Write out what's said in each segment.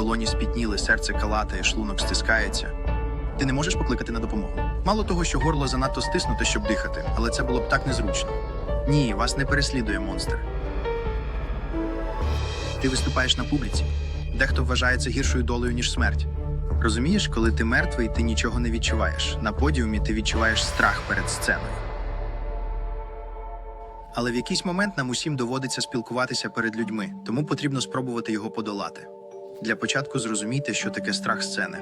долоні спітніли, серце калатає, шлунок стискається. Ти не можеш покликати на допомогу. Мало того, що горло занадто стиснуте, щоб дихати, але це було б так незручно. Ні, вас не переслідує монстр. Ти виступаєш на публіці. Дехто вважає це гіршою долею, ніж смерть. Розумієш, коли ти мертвий, ти нічого не відчуваєш. На подіумі ти відчуваєш страх перед сценою. Але в якийсь момент нам усім доводиться спілкуватися перед людьми, тому потрібно спробувати його подолати. Для початку зрозумійте, що таке страх сцени.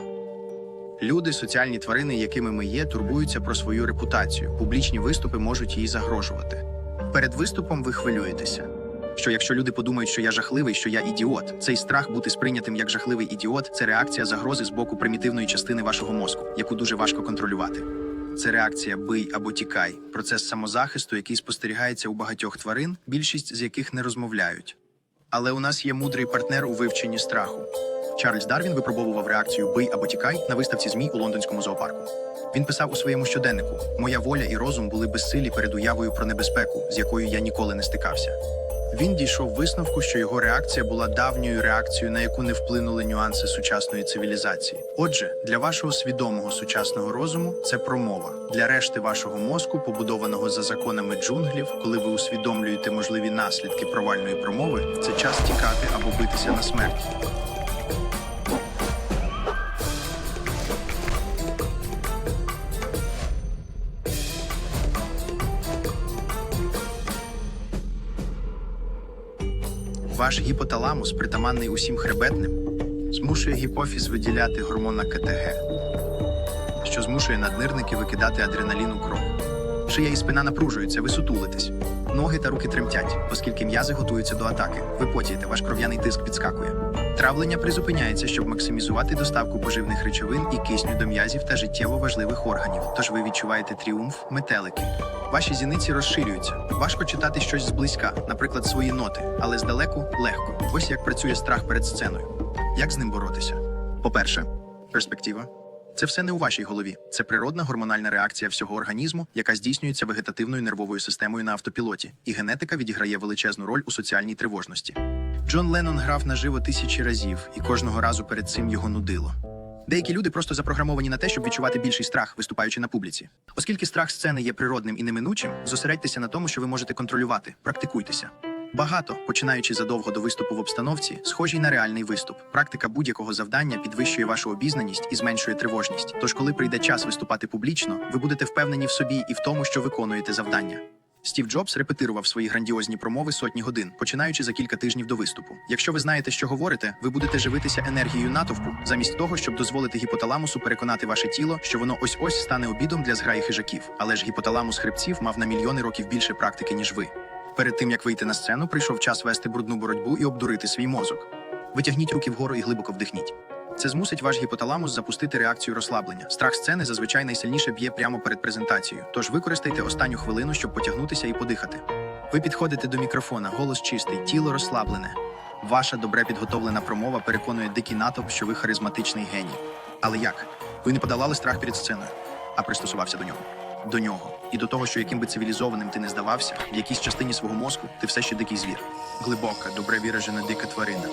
Люди, соціальні тварини, якими ми є, турбуються про свою репутацію. Публічні виступи можуть їй загрожувати. Перед виступом ви хвилюєтеся. Що якщо люди подумають, що я жахливий, що я ідіот, цей страх бути сприйнятим як жахливий ідіот це реакція загрози з боку примітивної частини вашого мозку, яку дуже важко контролювати. Це реакція бий або тікай, процес самозахисту, який спостерігається у багатьох тварин, більшість з яких не розмовляють. Але у нас є мудрий партнер у вивченні страху. Чарльз Дарвін випробовував реакцію бий або тікай на виставці змій у лондонському зоопарку. Він писав у своєму щоденнику: Моя воля і розум були безсилі перед уявою про небезпеку, з якою я ніколи не стикався. Він дійшов висновку, що його реакція була давньою реакцією, на яку не вплинули нюанси сучасної цивілізації. Отже, для вашого свідомого сучасного розуму це промова. Для решти вашого мозку, побудованого за законами джунглів, коли ви усвідомлюєте можливі наслідки провальної промови, це час тікати або битися на смерть. Ваш гіпоталамус, притаманний усім хребетним, змушує гіпофіз виділяти гормона КТГ, що змушує наднирники викидати адреналін у кров. Шия і спина напружуються, ви сутулитесь. Ноги та руки тремтять, оскільки м'язи готуються до атаки. Ви потієте, ваш кров'яний тиск підскакує. Травлення призупиняється, щоб максимізувати доставку поживних речовин і кисню до м'язів та життєво важливих органів. Тож ви відчуваєте тріумф, метелики. Ваші зіниці розширюються. Важко читати щось зблизька, наприклад, свої ноти, але здалеку легко. Ось як працює страх перед сценою. Як з ним боротися? По-перше, перспектива. Це все не у вашій голові. Це природна гормональна реакція всього організму, яка здійснюється вегетативною нервовою системою на автопілоті, і генетика відіграє величезну роль у соціальній тривожності. Джон Леннон грав наживо тисячі разів, і кожного разу перед цим його нудило. Деякі люди просто запрограмовані на те, щоб відчувати більший страх, виступаючи на публіці. Оскільки страх сцени є природним і неминучим, зосередьтеся на тому, що ви можете контролювати, практикуйтеся. Багато, починаючи задовго до виступу в обстановці, схожі на реальний виступ. Практика будь-якого завдання підвищує вашу обізнаність і зменшує тривожність. Тож, коли прийде час виступати публічно, ви будете впевнені в собі і в тому, що виконуєте завдання. Стів Джобс репетирував свої грандіозні промови сотні годин, починаючи за кілька тижнів до виступу. Якщо ви знаєте, що говорите, ви будете живитися енергією натовпу, замість того, щоб дозволити гіпоталамусу переконати ваше тіло, що воно ось ось стане обідом для зграї хижаків. Але ж гіпоталамус хребців мав на мільйони років більше практики, ніж ви. Перед тим як вийти на сцену, прийшов час вести брудну боротьбу і обдурити свій мозок. Витягніть руки вгору і глибоко вдихніть. Це змусить ваш гіпоталамус запустити реакцію розслаблення. Страх сцени зазвичай найсильніше б'є прямо перед презентацією. Тож використайте останню хвилину, щоб потягнутися і подихати. Ви підходите до мікрофона, голос чистий, тіло розслаблене. Ваша добре підготовлена промова переконує дикий натовп, що ви харизматичний геній. Але як? Ви не подолали страх перед сценою, а пристосувався до нього. До нього і до того, що яким би цивілізованим ти не здавався, в якійсь частині свого мозку ти все ще дикий звір. Глибока, добре виражена дика тварина.